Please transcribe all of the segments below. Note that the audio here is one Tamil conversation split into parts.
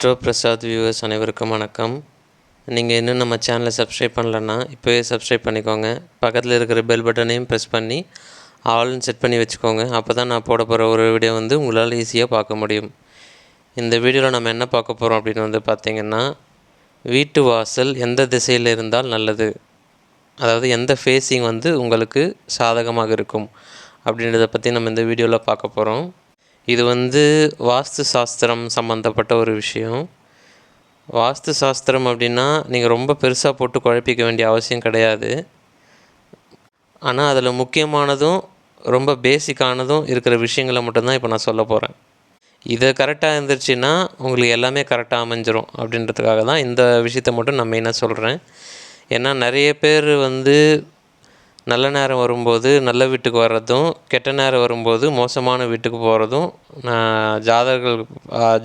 அஸ்ட்ரோ பிரசாத் வியூவர்ஸ் அனைவருக்கும் வணக்கம். நீங்கள் இன்னும் நம்ம சேனலை சப்ஸ்கிரைப் பண்ணலன்னா இப்போவே சப்ஸ்கிரைப் பண்ணிக்கோங்க. பக்கத்தில் இருக்கிற பெல் பட்டனையும் ப்ரெஸ் பண்ணி ஆல்னு செட் பண்ணி வச்சுக்கோங்க. அப்போ தான் நான் போட போகிற ஒரு வீடியோ வந்து உங்களால் ஈஸியாக பார்க்க முடியும். இந்த வீடியோவில் நம்ம என்ன பார்க்க போகிறோம் அப்படின்னு வந்து பார்த்திங்கன்னா வீட்டு வாசல் எந்த திசையில் இருந்தால் நல்லது? அதாவது எந்த ஃபேஸிங் வந்து உங்களுக்கு சாதகமாக இருக்கும்? அப்படின்றத பற்றி நம்ம இந்த வீடியோவில் பார்க்க போகிறோம் இது வந்து வாஸ்து சாஸ்திரம் சம்மந்தப்பட்ட ஒரு விஷயம். வாஸ்து சாஸ்திரம் அப்படின்னா நீங்கள் ரொம்ப பெருசாக போட்டு குழப்பிக்க வேண்டிய அவசியம் கிடையாது. ஆனால் அதில் முக்கியமானதும் ரொம்ப பேசிக்கானதும் இருக்கிற விஷயங்களை மட்டும்தான் இப்போ நான் சொல்ல போகிறேன் இது கரெக்டாக இருந்துச்சுன்னா உங்களுக்கு எல்லாமே கரெக்டாக அமைஞ்சிரும் அப்படின்றதுக்காக தான் இந்த விஷயத்த மட்டும் நான் மெயினாக சொல்கிறேன் ஏன்னா நிறைய பேர் வந்து நல்ல நேரம் வரும்போது நல்ல வீட்டுக்கு வர்றதும் கெட்ட நேரம் வரும்போது மோசமான வீட்டுக்கு போகிறதும் நான் ஜாதகர்கள்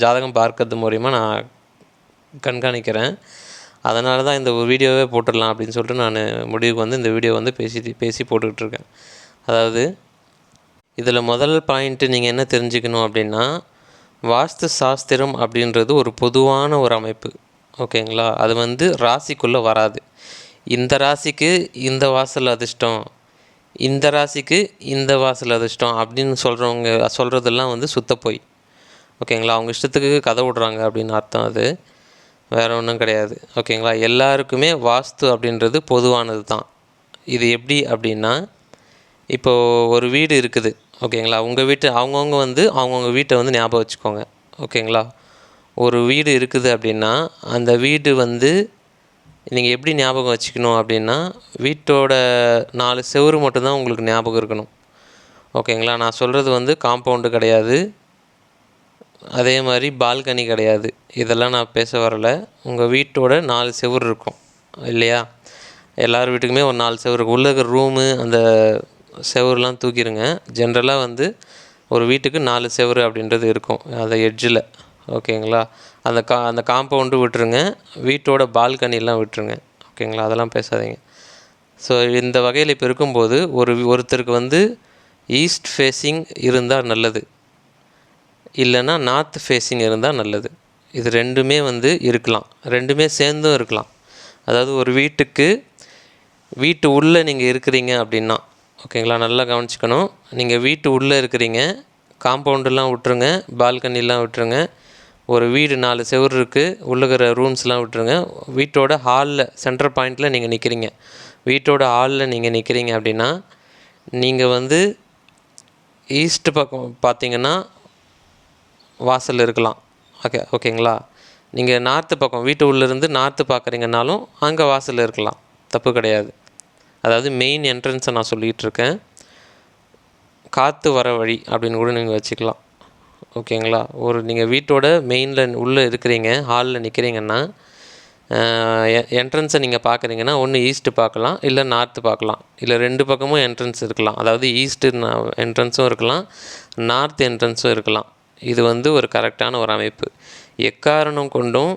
ஜாதகம் பார்க்கறது மூலிமா நான் கண்காணிக்கிறேன். அதனால தான் இந்த வீடியோவே போட்டுடலாம் அப்படின்னு சொல்லிட்டு நான் முடிவுக்கு வந்து இந்த வீடியோ வந்து பேசி பேசி போட்டுக்கிட்டு இருக்கேன். அதாவது இதில் முதல் பாயிண்ட்டு நீங்கள் என்ன தெரிஞ்சுக்கணும் அப்படின்னா வாஸ்து சாஸ்திரம் அப்படின்றது ஒரு பொதுவான ஒரு அமைப்பு. ஓகேங்களா? அது வந்து ராசிக்குள்ளே வராது. இந்த ராசிக்கு இந்த வாசல் அதிர்ஷ்டம் இந்த ராசிக்கு இந்த வாசல் அதிர்ஷ்டம் அப்படின்னு சொல்கிறவங்க சொல்கிறதெல்லாம் வந்து சுத்த ஓகேங்களா? அவங்க இஷ்டத்துக்கு கதை விடுறாங்க அப்படின்னு அர்த்தம் அது. வேறு ஒன்றும் கிடையாது. ஓகேங்களா? எல்லாருக்குமே வாஸ்து அப்படின்றது பொதுவானது தான். இது எப்படி அப்படின்னா இப்போது ஒரு வீடு இருக்குது. ஓகேங்களா? உங்கள் வீட்டு அவங்கவுங்க வந்து அவங்கவுங்க வீட்டை வந்து ஞாபகம் வச்சுக்கோங்க. ஓகேங்களா? ஒரு வீடு இருக்குது அப்படின்னா அந்த வீடு வந்து நீங்கள் எப்படி ஞாபகம் வச்சுக்கணும் அப்படின்னா வீட்டோட நாலு செவரு மட்டும்தான் உங்களுக்கு ஞாபகம் இருக்கணும். ஓகேங்களா? நான் சொல்கிறது வந்து காம்பவுண்டு கிடையாது. அதே மாதிரி பால்கனி கிடையாது. இதெல்லாம் நான் பேச வரல. உங்கள் வீட்டோட நாலு செவர் இருக்கும். இல்லையா? எல்லார் வீட்டுக்குமே ஒரு நாலு செவுரு இருக்கும். உள்ளே இருக்கிற ரூமு அந்த செவருலாம் தூக்கிடுங்க ஜென்ரலாக வந்து ஒரு வீட்டுக்கு நாலு செவரு அப்படின்றது இருக்கும். அந்த எட்ஜில் ஓகேங்களா? அந்த கா அந்த காம்பவுண்டு விட்டுருங்க. வீட்டோட பால்கனிலாம் விட்டுருங்க. ஓகேங்களா? அதெல்லாம் பேசாதீங்க. ஸோ இந்த வகையில் இப்போ இருக்கும்போது ஒரு ஒருத்தருக்கு வந்து ஈஸ்ட் ஃபேஸிங் இருந்தால் நல்லது. இல்லைன்னா நார்த் ஃபேஸிங் இருந்தால் நல்லது. இது ரெண்டுமே வந்து இருக்கலாம். ரெண்டுமே சேர்ந்தும் இருக்கலாம். அதாவது ஒரு வீட்டுக்கு வீட்டு உள்ளே நீங்கள் இருக்கிறீங்க அப்படின்னா ஓகேங்களா? நல்லா கவனிச்சுக்கணும். நீங்கள் வீட்டு உள்ளே இருக்கிறீங்க. காம்பவுண்டெல்லாம் விட்டுருங்க. பால்கனிலாம் விட்டுருங்க. ஒரு வீடு நாலு செவர் இருக்குது உள்ளுக்கிற ரூம்ஸ்லாம் விட்டுருங்க. வீட்டோட ஹாலில் சென்டர் பாயிண்டில் நீங்கள் நிற்கிறீங்க வீட்டோட ஹாலில் நீங்கள் நிற்கிறீங்க அப்படின்னா நீங்கள் வந்து ஈஸ்ட் பக்கம் பார்த்தீங்கன்னா வாசல் இருக்கலாம். ஓகே ஓகேங்களா நீங்கள் நார்த்து பக்கம் வீட்டு உள்ளேருந்து நார்த்து பார்க்குறீங்கனாலும் அங்கே வாசல் இருக்கலாம். தப்பு கிடையாது. அதாவது மெயின் என்ட்ரன்ஸை நான் சொல்லிகிட்டு இருக்கேன். காற்று வர வழி அப்படின்னு கூட நீங்கள் வச்சுக்கலாம். ஓகேங்களா? ஒரு நீங்கள் வீட்டோட மெயினில் உள்ளே இருக்கிறீங்க ஹாலில் நிற்கிறீங்கன்னா என்ட்ரன்ஸை நீங்கள் பார்க்குறீங்கன்னா ஒன்று ஈஸ்ட்டு பார்க்கலாம் இல்லை நார்த்து பார்க்கலாம் இல்லை ரெண்டு பக்கமும் என்ட்ரன்ஸ் இருக்கலாம். அதாவது ஈஸ்ட்டு என்ட்ரன்ஸும் இருக்கலாம் நார்த் என்ட்ரன்ஸும் இருக்கலாம். இது வந்து ஒரு கரெக்டான ஒரு அமைப்பு. எக்காரணம் கொண்டும்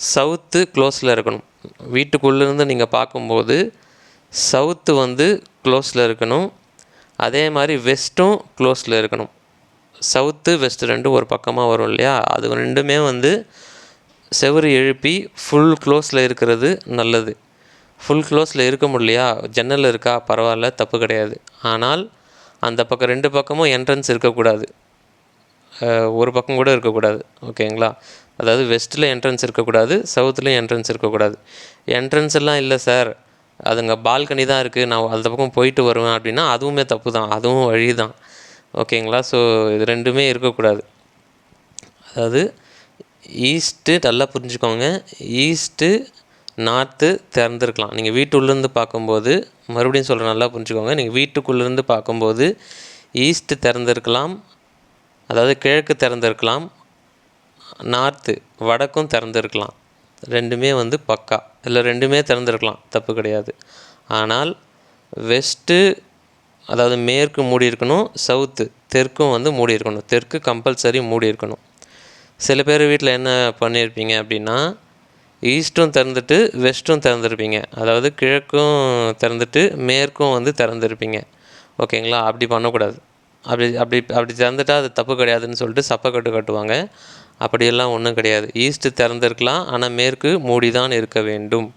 சவுத்து க்ளோஸில் இருக்கணும். வீட்டுக்குள்ளேருந்து நீங்கள் பார்க்கும்போது சவுத்து வந்து க்ளோஸில் இருக்கணும். அதே மாதிரி வெஸ்ட்டும் க்ளோஸில் இருக்கணும். சவுத்து வெஸ்ட்டு ரெண்டும் ஒரு பக்கமாக வரும் இல்லையா? அது ரெண்டுமே வந்து செவரு எழுப்பி ஃபுல் க்ளோஸில் இருக்கிறது நல்லது. ஃபுல் க்ளோஸில் இருக்க முடியலையா? ஜன்னல் இருக்கா? பரவாயில்ல தப்பு கிடையாது. ஆனால் அந்த பக்கம் ரெண்டு பக்கமும் என்ட்ரன்ஸ் இருக்கக்கூடாது. ஒரு பக்கம் கூட இருக்கக்கூடாது. ஓகேங்களா? அதாவது வெஸ்ட்டில் என்ட்ரன்ஸ் இருக்கக்கூடாது சவுத்துலேயும் என்ட்ரன்ஸ் இருக்கக்கூடாது. என்ட்ரன்ஸ் எல்லாம் இல்லை சார் அதுங்க பால்கனி தான் இருக்குது நான் அந்த பக்கம் போயிட்டு வருவேன் அப்படின்னா அதுவுமே தப்பு தான் அதுவும் வழி தான் ஓகேங்களா? ஸோ இது ரெண்டுமே இருக்கக்கூடாது. அதாவது ஈஸ்ட்டு நல்லா புரிஞ்சுக்கோங்க. ஈஸ்ட்டு நார்த்து திறந்துருக்கலாம். நீங்கள் வீட்டுள்ளேருந்து பார்க்கும்போது மறுபடியும் சொல்கிறேன் நல்லா புரிஞ்சுக்கோங்க. நீங்கள் வீட்டுக்குள்ளேருந்து பார்க்கும்போது ஈஸ்ட்டு திறந்துருக்கலாம். அதாவது கிழக்கு திறந்துருக்கலாம். நார்த்து வடக்கும் திறந்துருக்கலாம். ரெண்டுமே வந்து பக்கா. இல்லை ரெண்டுமே திறந்துருக்கலாம். தப்பு கிடையாது. ஆனால் வெஸ்ட்டு அதாவது மேற்கு மூடி இருக்கணும் சவுத்து தெற்கும் வந்து மூடி இருக்கணும். தெற்கு கம்பல்சரி மூடி இருக்கணும். சில பேர் வீட்டில் என்ன பண்ணியிருப்பீங்க அப்படின்னா ஈஸ்ட்டும் திறந்துட்டு வெஸ்ட்டும் திறந்துருப்பீங்க. அதாவது கிழக்கும் திறந்துட்டு மேற்கும் வந்து திறந்துருப்பீங்க. ஓகேங்களா? அப்படி பண்ணக்கூடாது. அப்படி அப்படி அப்படி திறந்துட்டால் அது தப்பு கிடையாதுன்னு சொல்லிட்டு சப்பக்கட்டு கட்டுவாங்க. அப்படியெல்லாம் ஒன்றும் கிடையாது. ஈஸ்ட்டு திறந்திருக்கலாம் ஆனால் மேற்கு மூடி தான் இருக்க வேண்டும்.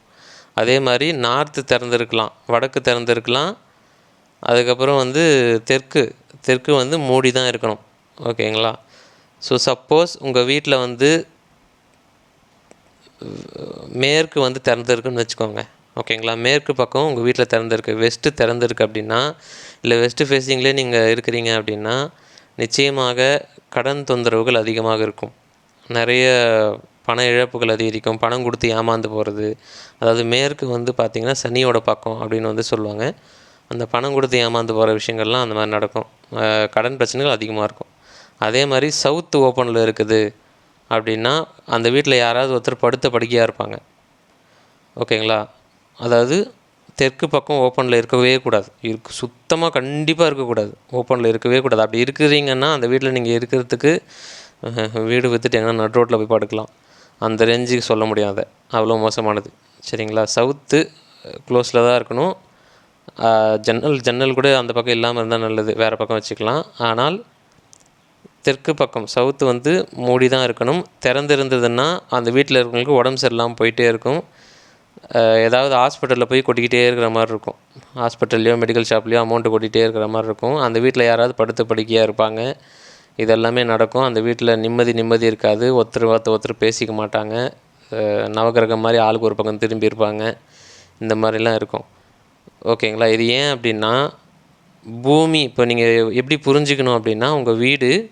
அதே மாதிரி நார்த்து திறந்துருக்கலாம் வடக்கு திறந்துருக்கலாம் அதுக்கப்புறம் வந்து தெற்கு தெற்கு வந்து மூடி தான் இருக்கணும். ஓகேங்களா? ஸோ சப்போஸ் உங்கள் வீட்டில் வந்து மேற்கு வந்து திறந்துருக்குன்னு வச்சுக்கோங்க. ஓகேங்களா? மேற்கு பக்கம் உங்கள் வீட்டில் திறந்துருக்கு. வெஸ்ட்டு திறந்துருக்கு அப்படின்னா இல்லை வெஸ்ட்டு ஃபேஸிங்லேயே நீங்கள் இருக்கிறீங்க அப்படின்னா நிச்சயமாக கடன் தொந்தரவுகள் அதிகமாக இருக்கும். நிறைய பண இழப்புகள் அதிகரிக்கும். பணம் கொடுத்து ஏமாந்து போகிறது அதாவது மேற்கு வந்து பார்த்திங்கன்னா சனியோட பக்கம் அப்படின்னு வந்து சொல்லுவாங்க. அந்த பணம் கொடுத்து ஏமாந்து போகிற விஷயங்கள்லாம் அந்த மாதிரி நடக்கும். கடன் பிரச்சனைகள் அதிகமாக இருக்கும். அதே மாதிரி சவுத்து ஓப்பனில் இருக்குது அப்படின்னா அந்த வீட்டில் யாராவது ஒருத்தர் படுத்த படுக்கையாக இருப்பாங்க. ஓகேங்களா? அதாவது தெற்கு பக்கம் ஓப்பனில் இருக்கவே கூடாது. இருக்கு சுத்தமாக கண்டிப்பாக இருக்கக்கூடாது. ஓப்பனில் இருக்கவே கூடாது. அப்படி இருக்கிறீங்கன்னா அந்த வீட்டில் நீங்கள் இருக்கிறதுக்கு வீடு விற்றுட்டு எங்கன்னா நட் ரோட்டில் போய் படுக்கலாம். அந்த ரேஞ்சுக்கு சொல்ல முடியாது. அவ்வளோ மோசமானது. சரிங்களா? சவுத்து க்ளோஸில் தான் இருக்கணும். ஜன்னல் ஜன்னல் கூட அந்த பக்கம் இல்லாமல் இருந்தால் நல்லது. வேறு பக்கம் வச்சுக்கலாம். ஆனால் தெற்கு பக்கம் சவுத்து வந்து மூடி தான் இருக்கணும். திறந்திருந்ததுன்னா அந்த வீட்டில் இருக்கிறவங்களுக்கு உடம்பு சரியில்லாமல் போயிட்டே இருக்கும். ஏதாவது ஹாஸ்பிட்டலில் போய் கொட்டிக்கிட்டே இருக்கிற மாதிரி இருக்கும். ஹாஸ்பிட்டல்லையோ மெடிக்கல் ஷாப்லேயோ அமௌண்ட்டு கொட்டிகிட்டே இருக்கிற மாதிரி இருக்கும். அந்த வீட்டில் யாராவது படுத்து படுக்கையாக இருப்பாங்க. இதெல்லாமே நடக்கும். அந்த வீட்டில் நிம்மதி நிம்மதி இருக்காது. ஒருத்தர் ஒருத்தர் ஒருத்தர் பேசிக்க மாட்டாங்க. நவகிரகம் நவக்கிரகம் மாதிரி ஆளுக்கு ஒரு பக்கம் திரும்பி இருப்பாங்க. இந்த மாதிரிலாம் இருக்கும். ஓகேங்களா? இது ஏன் அப்படின்னா பூமி இப்போ நீங்கள் எப்படி புரிஞ்சுக்கணும் அப்படின்னா உங்கள் வீடு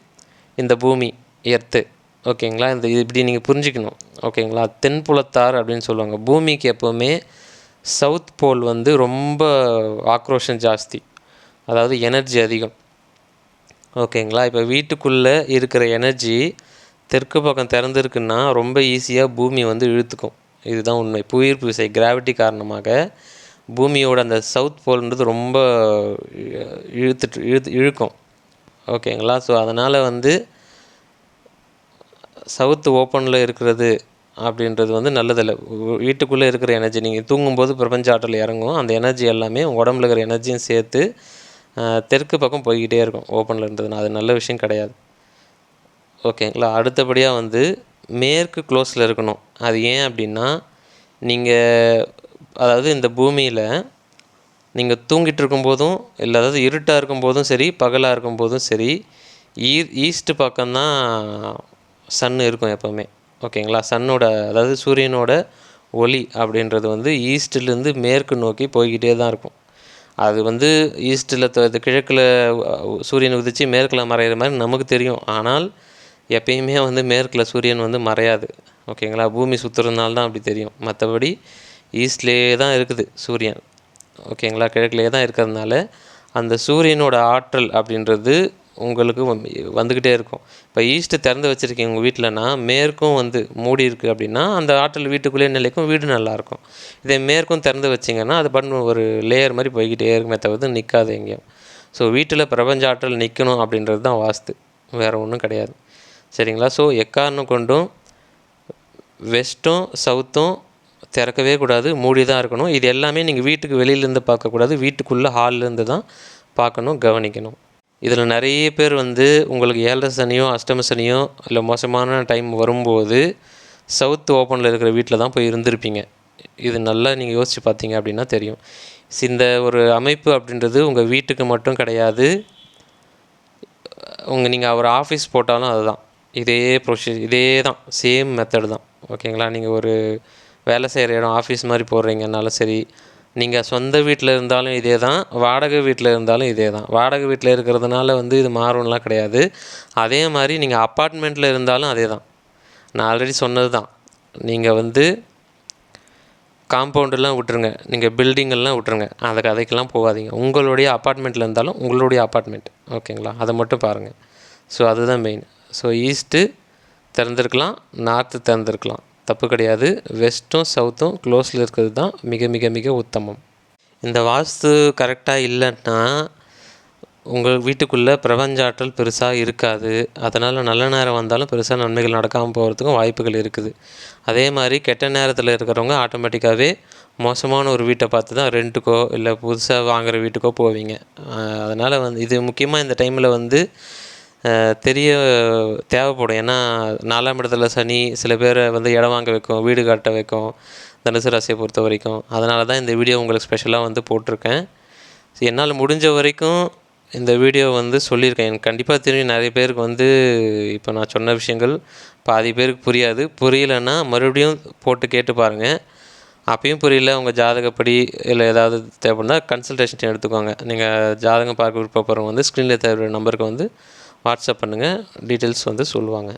இந்த பூமி எர்த்து. ஓகேங்களா? இந்த இது இப்படி நீங்கள் புரிஞ்சுக்கணும். ஓகேங்களா? தென்புலத்தார் அப்படின்னு சொல்லுவாங்க. பூமிக்கு எப்போவுமே சவுத் போல் வந்து ரொம்ப ஆக்ரோஷம் ஜாஸ்தி. அதாவது எனர்ஜி அதிகம். ஓகேங்களா? இப்போ வீட்டுக்குள்ளே இருக்கிற எனர்ஜி தெற்கு பக்கம் திறந்துருக்குன்னா ரொம்ப ஈஸியாக பூமி வந்து இழுத்துக்கும். இதுதான் உண்மை. புவியீர்ப்பு விசை கிராவிட்டி காரணமாக பூமியோட அந்த சவுத் போல்ன்றது ரொம்ப இழுத்துட்டு இழுத்து இழுக்கும். ஓகேங்களா ஸோ அதனால் வந்து சவுத்து ஓப்பனில் இருக்கிறது அப்படின்றது வந்து நல்லதில்ல. வீட்டுக்குள்ளே இருக்கிற எனர்ஜி நீங்கள் தூங்கும்போது பிரபஞ்ச ஆற்றல் இறங்கும். அந்த எனர்ஜி எல்லாமே உடம்புல இருக்கிற எனர்ஜியும் சேர்த்து தெற்கு பக்கம் போய்கிட்டே இருக்கும் ஓப்பனில் இருந்ததுன்னா. அது நல்ல விஷயம் கிடையாது. ஓகேங்களா அடுத்தபடியாக வந்து மேற்கு க்ளோஸில் இருக்கணும். அது ஏன் அப்படின்னா நீங்கள் அதாவது இந்த பூமியில் நீங்கள் தூங்கிட்டு இருக்கும்போதும் இல்லை அதாவது இருட்டாக இருக்கும்போதும் சரி பகலாக இருக்கும்போதும் சரி ஈ ஈஸ்ட்டு பக்கம்தான் சன் இருக்கும் எப்போவுமே. ஓகேங்களா? சன்னோட அதாவது சூரியனோட ஒளி அப்படின்றது வந்து ஈஸ்ட்லேருந்து மேற்கு நோக்கி போய்கிட்டே தான் இருக்கும். அது வந்து ஈஸ்ட்டில் கிழக்கில் சூரியன் உதிச்சு மேற்கில் மறையிற மாதிரி நமக்கு தெரியும். ஆனால் எப்பயுமே வந்து மேற்கில் சூரியன் வந்து மறையாது. ஓகேங்களா? பூமி சுற்றுறதுனால தான் அப்படி தெரியும். மற்றபடி ஈஸ்ட்லேயே தான் இருக்குது சூரியன். ஓகேங்களா? கிழக்குலேயே தான் இருக்கிறதுனால அந்த சூரியனோட ஆற்றல் அப்படின்றது உங்களுக்கு வந்துக்கிட்டே இருக்கும். இப்போ ஈஸ்ட்டு திறந்து வச்சுருக்கீங்க உங்கள் வீட்டிலனா மேற்கும் வந்து மூடி இருக்குது அப்படின்னா அந்த ஆற்றல் வீட்டுக்குள்ளேயே நிலைக்கும் வீடு நல்லாயிருக்கும் இதே மேற்கும் திறந்து வச்சிங்கன்னா அது பண்ண ஒரு லேயர் மாதிரி போய்கிட்டே இருக்குமே தவிர்த்து நிற்காது எங்கேயும். ஸோ வீட்டில் பிரபஞ்ச ஆற்றல் நிற்கணும் அப்படின்றது தான் வாஸ்து. வேறு ஒன்றும் கிடையாது. சரிங்களா? ஸோ எக்காரணம் கொண்டும் வெஸ்ட்டும் சவுத்தும் திறக்கவே கூடாது மூடி தான் இருக்கணும். இது எல்லாமே நீங்கள் வீட்டுக்கு வெளியிலேருந்து பார்க்கக்கூடாது. வீட்டுக்குள்ளே ஹால்லேருந்து தான் பார்க்கணும் கவனிக்கணும். இதில் நிறைய பேர் வந்து உங்களுக்கு ஏழரை சனியோ அஷ்டம சனியோ இல்லை மோசமான டைம் வரும்போது சவுத் ஓப்பனில் இருக்கிற வீட்டில் தான் போய் இருந்திருப்பீங்க. இது நல்லா நீங்கள் யோசித்து பார்த்தீங்க அப்படின்னா தெரியும். இந்த ஒரு அமைப்பு அப்படின்றது உங்கள் வீட்டுக்கு மட்டும் கிடையாது. உங்கள் நீங்கள் ஒரு ஆஃபீஸ் போட்டாலும் அதுதான். இதே ப்ரொசீஜர் இதே தான் சேம் மெத்தடு தான். ஓகேங்களா? நீங்கள் ஒரு வேலை செய்கிற இடம் ஆஃபீஸ் மாதிரி போடுறீங்கனாலும் சரி நீங்கள் சொந்த வீட்டில் இருந்தாலும் இதே தான் வாடகை வீட்டில் இருந்தாலும் இதே தான். வாடகை வீட்டில் இருக்கிறதுனால வந்து இது மாறும்லாம் கிடையாது. அதே மாதிரி நீங்கள் அப்பார்ட்மெண்ட்டில் இருந்தாலும் அதே தான். நான் ஆல்ரெடி சொன்னது தான். நீங்கள் வந்து காம்பவுண்டெல்லாம் விட்டுருங்க. நீங்கள் பில்டிங்கெல்லாம் விட்டுருங்க. அந்த கதைக்கெல்லாம் போகாதீங்க. உங்களுடைய அப்பார்ட்மெண்ட்டில் இருந்தாலும் உங்களுடைய அப்பார்ட்மெண்ட் ஓகேங்களா? அதை மட்டும் பாருங்கள் ஸோ அதுதான் மெயின் ஸோ ஈஸ்ட்டு திறந்துருக்கலாம் நார்த்து திறந்துருக்கலாம் தப்பு கிடையாது. வெஸ்ட்டும் சவுத்தும் க்ளோஸில் இருக்கிறது தான் மிக மிக மிக உத்தமம். இந்த வாஸ்து கரெக்டாக இல்லைன்னா உங்கள் வீட்டுக்குள்ளே பிரபஞ்ச ஆற்றல் பெருசாக இருக்காது. அதனால் நல்ல நேரம் வந்தாலும் பெருசாக நன்மைகள் நடக்காமல் போகிறதுக்கும் வாய்ப்புகள் இருக்குது. அதே மாதிரி கெட்ட நேரத்தில் இருக்கிறவங்க ஆட்டோமேட்டிக்காகவே மோசமான ஒரு வீட்டை பார்த்து தான் ரெண்ட்டுக்கோ இல்லை புதுசாக வாங்குகிற வீட்டுக்கோ போவீங்க. அதனால் வந்து இது முக்கியமாக இந்த டைமில் வந்து தெரிய தேவைப்படும். ஏன்னா நாலாம் இடத்துல சனி சில பேரை வந்து இடம் வாங்க வைக்கும் வீடு கட்ட வைக்கும் தனுசு ராசியை பொறுத்த வரைக்கும். அதனால தான் இந்த வீடியோ உங்களுக்கு ஸ்பெஷலாக வந்து போட்டிருக்கேன். என்னால் முடிஞ்ச வரைக்கும் இந்த வீடியோ வந்து சொல்லியிருக்கேன். எனக்கு கண்டிப்பாக தெரியும் நிறைய பேருக்கு வந்து இப்போ நான் சொன்ன விஷயங்கள் பாதி பேருக்கு புரியாது. புரியலைன்னா மறுபடியும் போட்டு கேட்டு பாருங்கள் அப்பயும் புரியல உங்கள் ஜாதகப்படி இல்லை ஏதாவது தேவைப்படுனா கன்சல்டேஷன் எடுத்துக்கோங்க. நீங்கள் ஜாதகம் பார்க்க விருப்பப்படுறவங்க வந்து ஸ்க்ரீனில் தேவையான நம்பருக்கு வந்து வாட்ஸ்அப் பண்ணுங்கள் டீட்டெயில்ஸ் வந்து சொல்லுவாங்க.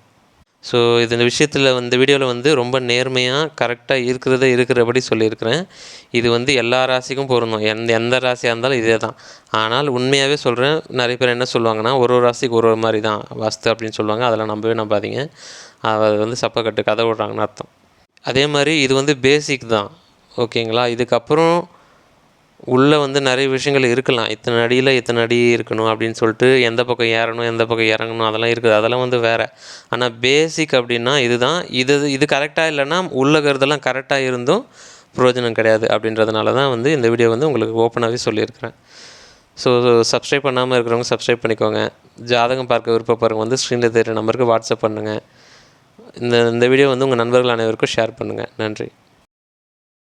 ஸோ இது இந்த விஷயத்தில் வந்து வீடியோவில் வந்து ரொம்ப நேர்மையாக கரெக்டாக இருக்கிறத இருக்கிறபடி சொல்லியிருக்கிறேன். இது வந்து எல்லா ராசிக்கும் பொருந்தும். எந்த எந்த ராசியாக இருந்தாலும் இதே தான் ஆனால் உண்மையாகவே சொல்கிறேன் நிறைய பேர் என்ன சொல்லுவாங்கன்னா ஒரு ஒரு ராசிக்கு ஒரு ஒரு மாதிரி தான் வாஸ்து அப்படின்னு சொல்லுவாங்க. அதெல்லாம் நம்பவே நம்பாதீங்க. அது வந்து சப்பக்கட்டு கதை விடுறாங்கன்னு அர்த்தம். அதே மாதிரி இது வந்து பேசிக் தான். ஓகேங்களா இதுக்கப்புறம் உள்ளே வந்து நிறைய விஷயங்கள் இருக்கலாம். இத்தனை அடியில் இத்தனை அடி இருக்கணும் அப்படின்னு சொல்லிட்டு எந்த பக்கம் ஏறணும் எந்த பக்கம் இறங்கணும் அதெல்லாம் இருக்குது. அதெல்லாம் வந்து வேறு. ஆனால் பேசிக் அப்படின்னா இதுதான். இது இது கரெக்டாக இல்லைன்னா உள்ளகிறதெல்லாம் கரெக்டாக இருந்தும் பிரயோஜனம் கிடையாது அப்படின்றதுனால தான் வந்து இந்த வீடியோ வந்து உங்களுக்கு ஓப்பனாகவே சொல்லியிருக்கிறேன். ஸோ சப்ஸ்கிரைப் பண்ணாமல் இருக்கிறவங்க சப்ஸ்கிரைப் பண்ணிக்கோங்க. ஜாதகம் பார்க்க விருப்பப்படுறவங்க வந்து ஸ்க்ரீனில் தெரிகிற நம்பருக்கு வாட்ஸ்அப் பண்ணுங்கள் இந்த இந்த வீடியோ வந்து உங்கள் நண்பர்கள் அனைவருக்கும் ஷேர் பண்ணுங்கள் நன்றி.